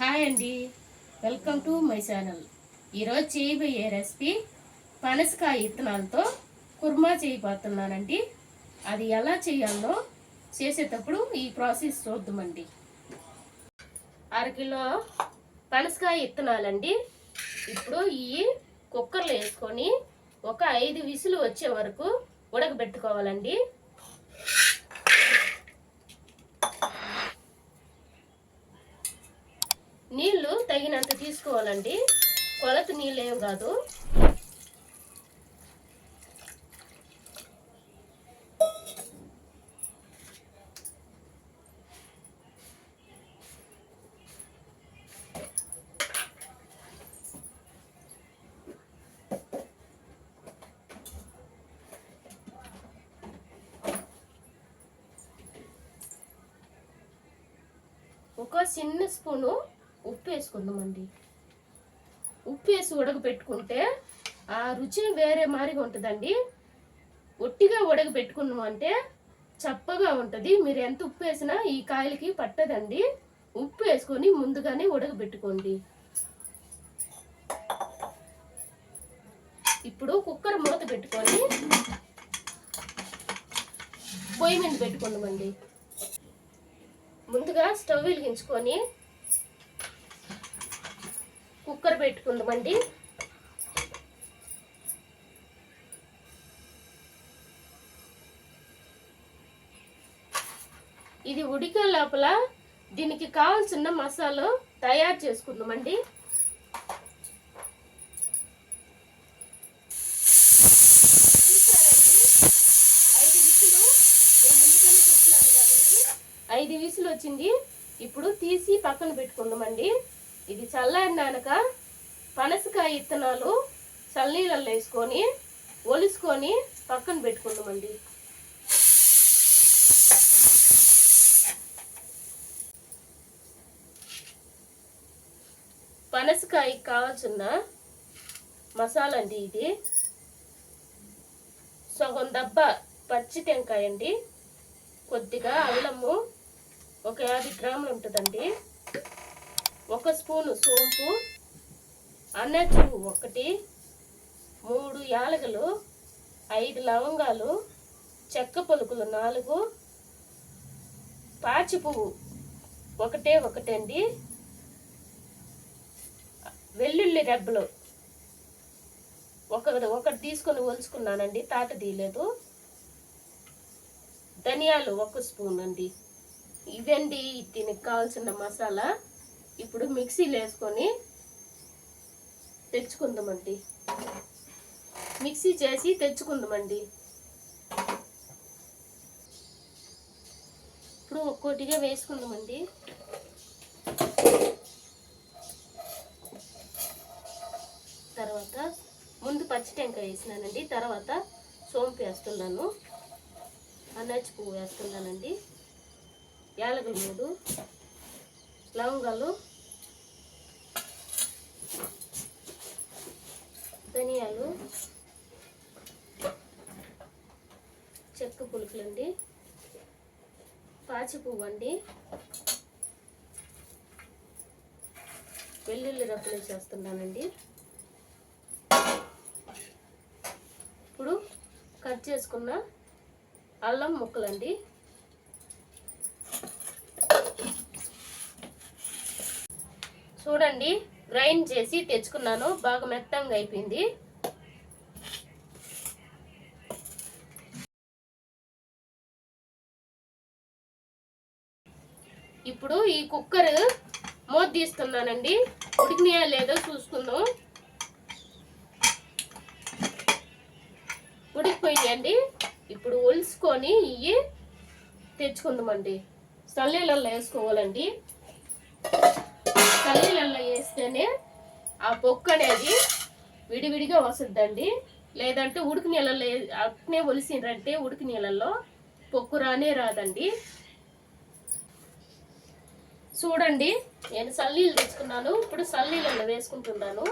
Hi అండి. Welcome to my channel. ఈరోజు చేయబోయే రెసిపీ పనసకాయ ఇత్తనాలతో కుర్మా చేయబోతున్నానండి. అది ఎలా చేయాలో చేసేటప్పుడు ఈ ప్రాసెస్ చూద్దామండి. అరకిలో పనసకాయ ఇత్తనాలండి. ఇప్పుడు ఈ కుక్కర్లో వేసుకొని ఒక ఐదు విసులు వచ్చే వరకు ఉడకబెట్టుకోవాలండి. తగినంత తీసుకోవాలండి. కొలత నీళ్ళు ఏం కాదు. ఒక చిన్న స్పూను ఉప్పు వేసుకుందామండి. ఉప్పు వేసి ఉడకబెట్టుకుంటే ఆ రుచి వేరే మారిగా ఉంటుందండి. ఒట్టిగా ఉడకబెట్టుకున్నాం అంటే చప్పగా ఉంటుంది. మీరు ఎంత ఉప్పు వేసినా ఈ కాయలకి పట్టదండి. ఉప్పు వేసుకొని ముందుగానే ఉడకబెట్టుకోండి. ఇప్పుడు కుక్కర్ మూత పెట్టుకొని పొయ్యి మీద పెట్టుకుందామండి. ముందుగా స్టవ్ వెలిగించుకొని కుక్కర్ పెట్టుకుందామండి. ఇది ఉడికే లోపల దీనికి కావాల్సిన మసాలా తయారు చేసుకుందామండి. ఐదు విసులు. నేను ముందుగానే ఐదు విసులు వచ్చింది. ఇప్పుడు తీసి పక్కన పెట్టుకుందామండి. ఇది చల్లారినాక పనసకాయ ఇత్తనాలు చల్లనీళ్ళల్లో వేసుకొని ఒలుసుకొని పక్కన పెట్టుకుందామండి. పనసకాయకి కావాల్సిన మసాలా అండి ఇది. సగం దబ్బ పచ్చి టెంకాయ అండి కొద్దిగా అల్లము ఒక యాభై గ్రాములు ఉంటుందండి. ఒక స్పూను సోంపు అన్నచూ ఒకటి మూడు యాలకులు ఐదు లవంగాలు చెక్క పలుకులు నాలుగు పాచి పువ్వు ఒకటే ఒకటండి వెల్లుల్లి రెబ్బలు ఒక ఒకటి తీసుకొని ఒలుచుకున్నానండి తాట తీయలేదు. ధనియాలు ఒక స్పూన్ అండి. ఇవండి దీనికి కావాల్సిన మసాలా. ఇప్పుడు మిక్సీలో వేసుకొని తెచ్చుకుందామండి. మిక్సీ చేసి తెచ్చుకుందామండి. ఇప్పుడు ఒక్కోటిగా వేసుకుందామండి. తర్వాత ముందు పచ్చి టెంకాయ వేసినానండి. తర్వాత సోంపు వేస్తున్నాను. అన్నాచి పువ్వు వేస్తున్నానండి. యాలకులు మూడు లవంగాలు ధనియాలు చెక్క పులుకులండి పాచి పువ్వు అండి వెల్లుల్లి రప్పులు చేస్తున్నానండి. ఇప్పుడు కట్ చేసుకున్న అల్లం ముక్కలండి. చూడండి గ్రైండ్ చేసి తెచ్చుకున్నాను. బాగా మెత్తంగా అయిపోయింది. ఇప్పుడు ఈ కుక్కర్ మూత తీస్తున్నానండి. ఉడికినాయా లేదో చూసుకుందాం. ఉడికిపోయాయండి ఇప్పుడు ఒలుసుకొని ఇవి తెచ్చుకుందామండి. చల్లీళ్ళల్లో వేసుకోవాలండి. చల్లీళ్ళల్లో వేస్తేనే ఆ పొక్కు అనేది విడివిడిగా వస్తుందండి. లేదంటే ఉడికి నీళ్ళల్లో అట్నే ఒలిసిండ్రంటే ఉడికి నీళ్ళల్లో పొక్కు రానే రాదండి. చూడండి నేను సల్లీలు తెచ్చుకున్నాను. ఇప్పుడు సల్లీలలో వేసుకుంటున్నాను.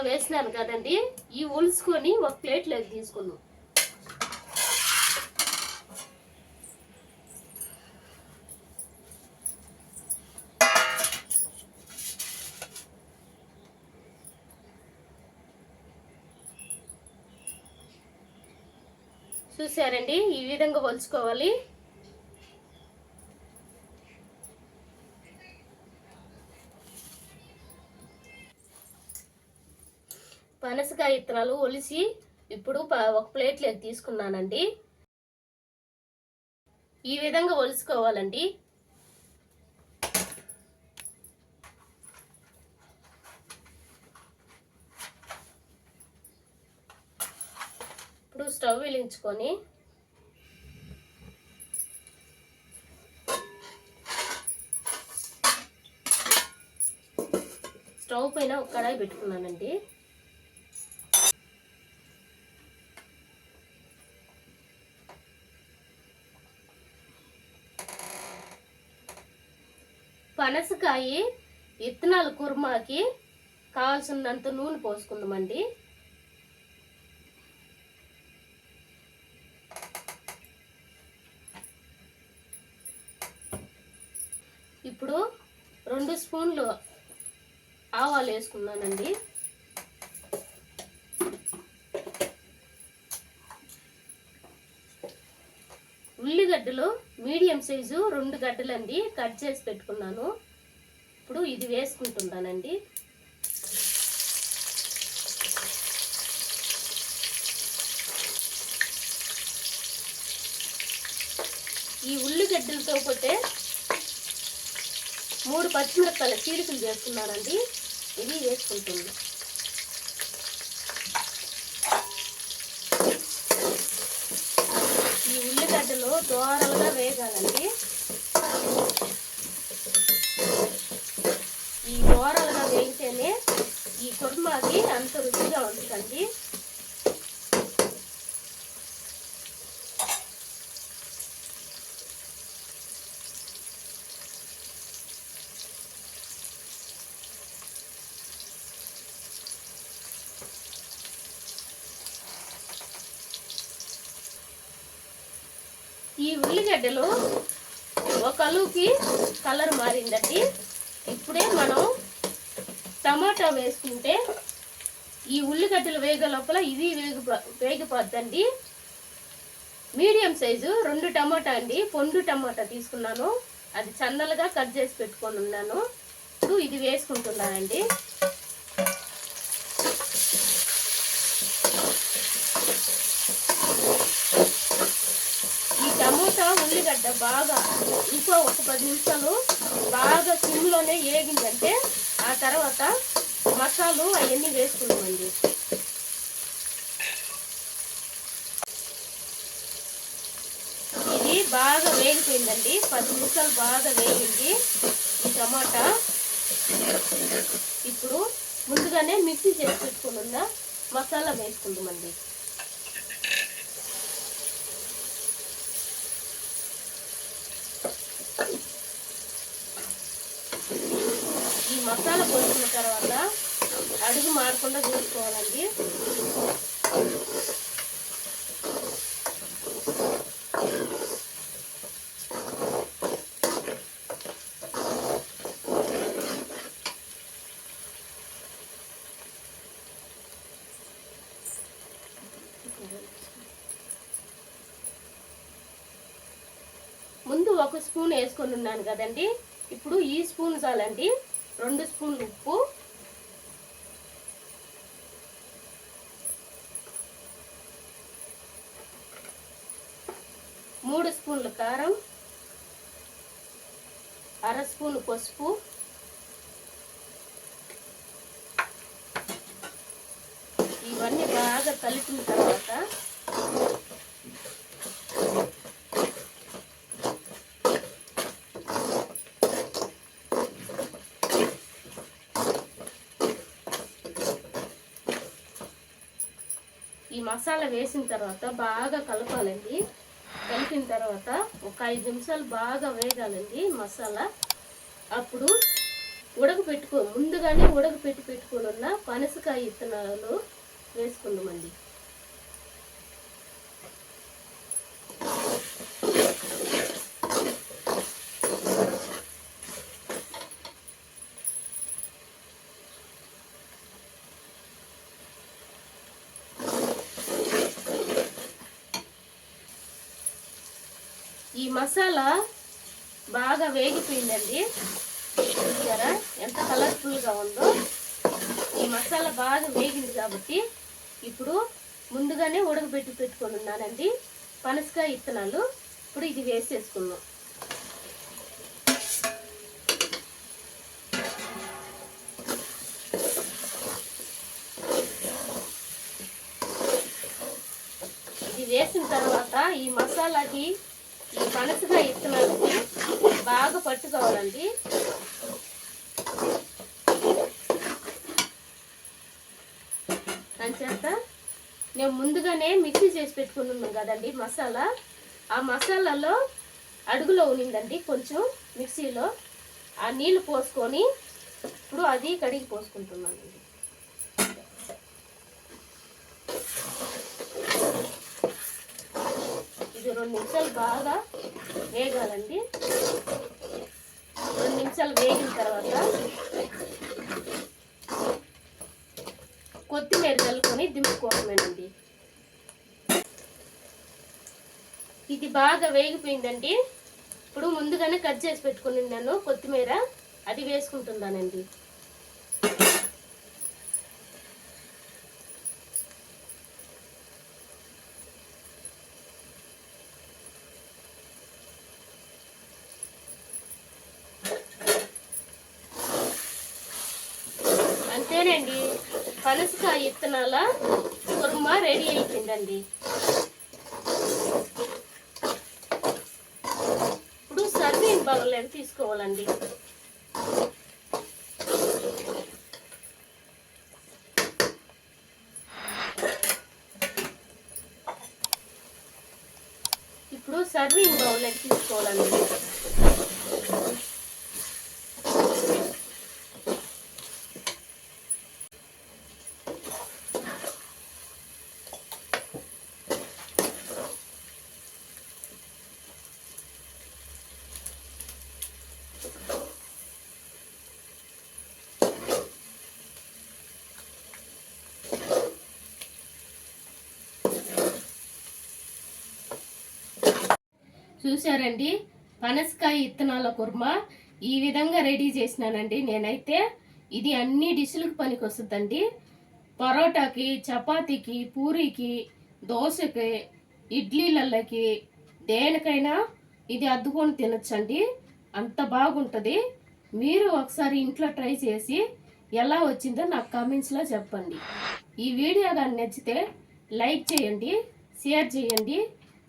మసాలా వేసినాను కదండి. ఈ ఉలుసుకొని ఒక ప్లేట్లోకి తీసుకుందాం. చూసారండి? ఈ విధంగా వలుచుకోవాలి పనసకాయ ఇత్తనాలు ఒలిసి ఇప్పుడు ప- ఒక ప్లేట్లోకి తీసుకున్నానండి. ఈ విధంగా ఒలుసుకోవాలండి. ఇప్పుడు స్టవ్ వెలిగించుకొని స్టవ్ పైన ఒక కడాయి పెట్టుకున్నానండి. పనసకాయ విత్తనాల కుర్మాకి కావాల్సినంత నూనె పోసుకుందామండి. ఇప్పుడు రెండు స్పూన్లు ఆవాలు వేసుకున్నానండి ఉల్లిగడ్డలు మీడియం సైజు రెండు గడ్డలండి కట్ చేసి పెట్టుకున్నాను. ఇప్పుడు ఇది వేసుకుంటున్నానండి. ఈ ఉల్లిగడ్డలతో పోతే మూడు పచ్చిమిరపకాయల చీలికలు చేస్తున్నానండి. ఇవి వేసుకుంటుంది ಬೇಗ ఈ ఉల్లిగడ్డలు ఒకలుకి కలర్ మారిందండి ఇప్పుడే మనం టమాటా వేసుకుంటే ఈ ఉల్లిగడ్డలు వేగ లోపల ఇది వేగి వేగిపోద్దండి. మీడియం సైజు రెండు టమాటా అండి. పొండు టమాటా తీసుకున్నాను. అది చందలుగా కట్ చేసి పెట్టుకొని ఉన్నాను. ఇప్పుడు ఇది వేసుకుంటున్నానండి ఈ టమోటా ఉల్లిగడ్డ బాగా ఇంకో ఒక పది నిమిషాలు బాగా సిమ్లోనే ఏగిందంటే ఆ తర్వాత మసాలు అవన్నీ వేసుకున్నామండి ఇది బాగా వేగిపోయిందండి. పది నిమిషాలు బాగా వేగింది ఈ టమాటా. ఇప్పుడు ముందుగానే మిక్సీ చేసి పెట్టుకుని ఉన్న మసాలా వేసుకుందామండి ఈ మసాలా పోసిన తర్వాత అడుగు మాడకుండా చూసుకోవాలండి. ముందు ఒక స్పూన్ వేసుకొని ఉన్నాను కదండి. ఇప్పుడు ఈ స్పూన్ చాలండి. రెండు స్పూన్లు ఉప్పు. మూడు స్పూన్లు కారం. అర స్పూన్ పసుపు. ఇవన్నీ బాగా కలిపిన తర్వాత మసాలా వేసిన తర్వాత బాగా కలపాలండి. కలిపిన తర్వాత ఒక ఐదు నిమిషాలు బాగా వేగాలండి మసాలా. అప్పుడు ఉడకపెట్టుకో ముందుగానే ఉడకపెట్టి పెట్టుకుని ఉన్న పనసకాయ విత్తనాలు వేసుకుందామండి. మసాలా బాగా వేగిపోయిందండి. చూసారా? ఎంత కలర్ఫుల్గా ఉందో. ఈ మసాలా బాగా వేగింది కాబట్టి ఇప్పుడు ముందుగానే ఉడకబెట్టి పెట్టుకొని ఉన్నానండి. పనసకాయ ఇత్తనాలు. ఇప్పుడు ఇది వేసేసుకుందాం. ఇది వేసిన తర్వాత ఈ మసాలాకి పనసకాయ ఇత్తనాలకి బాగా పట్టుకోవాలండి. అంచేత నేను ముందుగానే మిక్సీ చేసి పెట్టుకున్నాను కదండి మసాలా. ఆ మసాలాలో అడుగులో ఉనిందండి కొంచెం మిక్సీలో. ఆ నీళ్ళు పోసుకొని ఇప్పుడు అది కడిగి పోసుకుంటున్నానండి. ఇది రెండు నిమిషాలు బాగా వేగాలండి. రెండు నిమిషాలు వేగిన తర్వాత కొత్తిమీర చల్లుకొని దింపుకోవటమేనండి ఇది బాగా వేగిపోయిందండి. ఇప్పుడు ముందుగానే కట్ చేసి పెట్టుకుని నన్ను కొత్తిమీర. అది వేసుకుంటున్నానండి. అంతేనండి పనసకాయ ఇత్తనాల కుర్మా రెడీ అయిపోయిందండి. ఇప్పుడు సర్వింగ్ బౌల్లోకి తీసుకోవాలండి. ఇప్పుడు సర్వింగ్ బౌల్లోకి తీసుకోవాలండి. చూసారండి పనసకాయ ఇత్తనాల కుర్మా ఈ విధంగా రెడీ చేసినానండి నేనైతే. ఇది అన్ని డిష్లకు పనికి వస్తుందండి పరోటాకి చపాతీకి పూరీకి దోశకి ఇడ్లీలకి దేనికైనా ఇది అద్దుకొని తినొచ్చండి. అంత బాగుంటుంది. మీరు ఒకసారి ఇంట్లో ట్రై చేసి ఎలా వచ్చిందో నాకు కామెంట్స్లో చెప్పండి. ఈ వీడియో కానీ నచ్చితే లైక్ చేయండి షేర్ చేయండి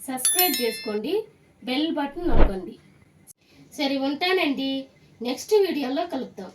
సబ్స్క్రైబ్ చేసుకోండి. బెల్ బటన్ నొక్కండి. సరే ఉంటానండి. నెక్స్ట్ వీడియోలో కలుద్దాం.